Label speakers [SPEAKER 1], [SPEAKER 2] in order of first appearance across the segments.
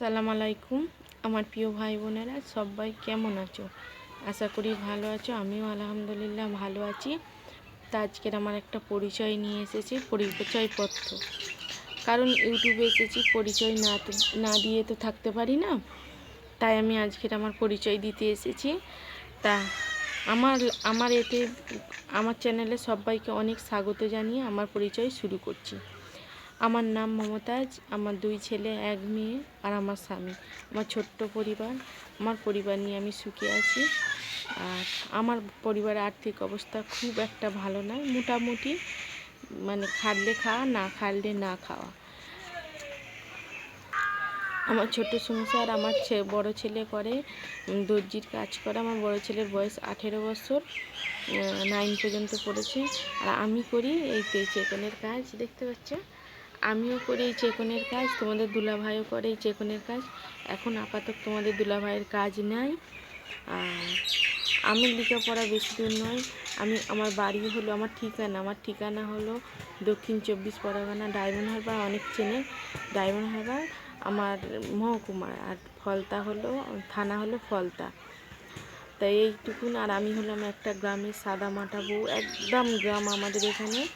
[SPEAKER 1] সালাম আলাইকুম। আমার প্রিয় ভাই বোনেরা, সবাই কেমন আছো? আশা করি ভালো আছো, আমিও আলহামদুলিল্লাহ ভালো আছি। তা আজকের আমার একটা পরিচয় নিয়ে এসেছি, পরিচয়পত্র। কারণ ইউটিউবে এসেছি, পরিচয় না না দিয়ে তো থাকতে পারি না। তাই আমি আজকের আমার পরিচয় দিতে এসেছি। তা আমার আমার এতে, আমার চ্যানেলে সবাইকে অনেক স্বাগত জানিয়ে আমার পরিচয় শুরু করছি। আমার নাম মমতাজ, আমার দুই ছেলে, এক মেয়ে আর আমার স্বামী। আমার ছোট্ট পরিবার, আমার পরিবার নিয়ে আমি সুখে আছি। আর আমার পরিবারের আর্থিক অবস্থা খুব একটা ভালো নয় মোটামুটি মানে খাটলে খাওয়া, না খাটলে না খাওয়া। আমার ছোট সংসার আমার বড় ছেলে করে দর্জির কাজ করে। আমার বড় ছেলের বয়স আঠেরো বছর নাইন পর্যন্ত পড়েছে। আর আমি করি এই চেকনের কাজ, দেখতে পাচ্ছ? আমিও করি এই চেকনের কাজ, তোমাদের দুলাভাইও করে এই চেকনের কাজ। এখন আপাতত তোমাদের দুলাভাইয়ের কাজ নাই। আর আমি লেখাপড়া বেশি দূর নয়, আমি আমার বাড়ি হলো, আমার ঠিকানা আমার ঠিকানা হলো দক্ষিণ চব্বিশ পরগনা ডায়মন্ড হারবার, অনেক চেনে ডায়মন্ড হারবার। আমার মহকুমা আর ফলতা হলো, থানা হলো ফলতা। তাই এইটুকুন, আর আমি হলাম একটা গ্রামের সাদা মাটা বউ, একদম গ্রাম আমাদের এখানে।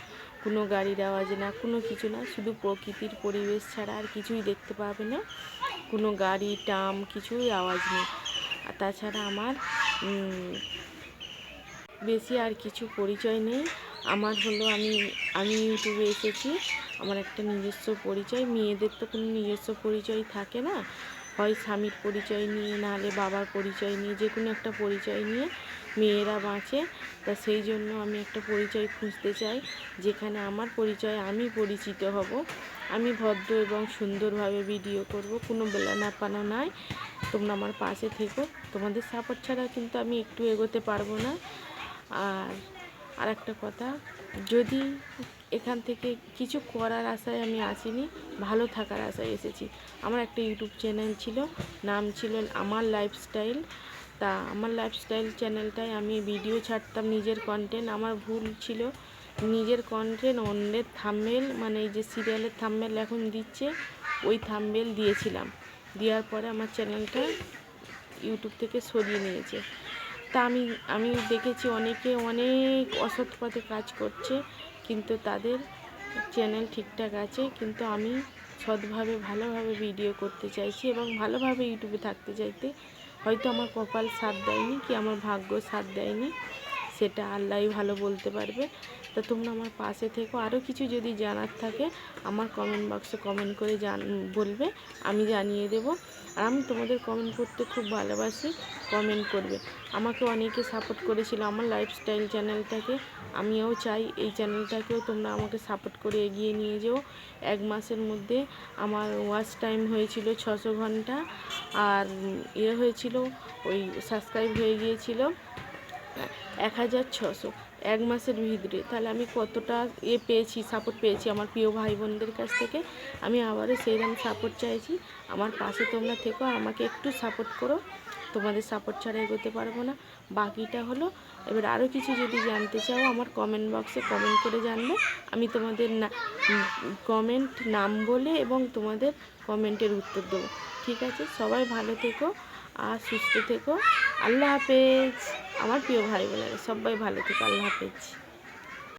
[SPEAKER 1] কোনো গাড়ির আওয়াজ না, কোনো কিছু না, শুধু প্রকৃতির পরিবেশ ছাড়া আর কিছুই দেখতে পাবে না। কোনো গাড়ি, টাম, কিছুই আওয়াজ নেই। আর তাছাড়া আমার বেশি আর কিছু পরিচয় নেই। আমার হলো আমি আমি ইউটিউবে এসেছি। আমার একটা নিজস্ব পরিচয়। মেয়েদের তো কোনো নিজস্ব পরিচয় থাকে না। হয় স্বামীর পরিচয় নিয়ে, নাহলে বাবার পরিচয় নিয়ে, যে কোনো একটা পরিচয় নিয়ে মেয়েরা বাঁচে। তা সেই জন্য আমি একটা পরিচয় খুঁজতে চাই, যেখানে আমার পরিচয় আমি পরিচিত হব। আমি ভদ্র এবং সুন্দরভাবে ভিডিও করব, কোনো বেলানা পানো নাই তোমরা আমার পাশে থেকো। তোমাদের সাপোর্ট ছাড়া কিন্তু আমি একটু এগোতে পারব না। আর আর একটা কথা, যদি এখান থেকে কিছু করার আশায় আমি আসিনি, ভালো থাকার আশায় এসেছি। আমার একটা ইউটিউব চ্যানেল ছিল, নাম ছিল আমার লাইফস্টাইল তা আমার লাইফস্টাইল চ্যানেলটায় আমি ভিডিও ছাড়তাম নিজের কন্টেন্ট আমার ভুল ছিল, নিজের কন্টেন্ট অন্যের থাম্বেল মানে এই যে সিরিয়ালের থাম্বেল এখন দিচ্ছে, ওই থাম্বেল দিয়েছিলাম। দেওয়ার পরে আমার চ্যানেলটা ইউটিউব থেকে সরিয়ে নিয়েছে। তা আমি আমি দেখেছি অনেকে অনেক অসৎ পথে কাজ করছে কিন্তু তাদের চ্যানেল ঠিকঠাক আছে, কিন্তু আমি সৎভাবে, ভালোভাবে ভিডিও করতে চাইছি এবং ভালোভাবে ইউটিউবে থাকতে চাইতে, হয়তো আমার কপাল সাথ দেয়নি কি আমার ভাগ্য সাথ দেয়নি। সেটা আল্লাহই ভালো বলতে পারবে। তা তোমরা আমার পাশে থেকো। আরও কিছু যদি জানার থাকে, আমার কমেন্ট বক্সে কমেন্ট করে জান, বলবে, আমি জানিয়ে দেব। আর আমি তোমাদের কমেন্ট করতে খুব ভালোবাসি কমেন্ট করবে। আমাকে অনেকে সাপোর্ট করেছিল আমার লাইফস্টাইল চ্যানেলটাকে আমিও চাই এই চ্যানেলটাকেও তোমরা আমাকে সাপোর্ট করে এগিয়ে নিয়ে যেও। এক মাসের মধ্যে আমার ওয়াচ টাইম হয়েছিল ছশো ঘণ্টা। আর ইয়ে হয়েছিল, ওই সাবস্ক্রাইব হয়ে গিয়েছিল। এক হাজার ছশো। এক মাসের ভিতরে। তাহলে আমি কতটা এ পেয়েছি সাপোর্ট পেয়েছি আমার প্রিয় ভাই বোনদের কাছ থেকে? আমি আবারও সেইরকম সাপোর্ট চাইছি। আমার পাশে তোমরা থেকো আর আমাকে একটু সাপোর্ট করো। তোমাদের সাপোর্ট ছাড়া এগোতে পারব না। বাকিটা হলো, এবার আরও কিছু যদি জানতে চাও, আমার কমেন্ট বক্সে কমেন্ট করে জানলে আমি তোমাদের না কমেন্ট নাম বলে এবং তোমাদের কমেন্টের উত্তর দেবো। ঠিক আছে? সবাই ভালো থেকো। আর সুস্থ থেকো। আল্লাহ হাফেজ। আমার প্রিয় ভাই বোনেরা সবাই ভালো থেকো। আল্লাহ হাফেজ।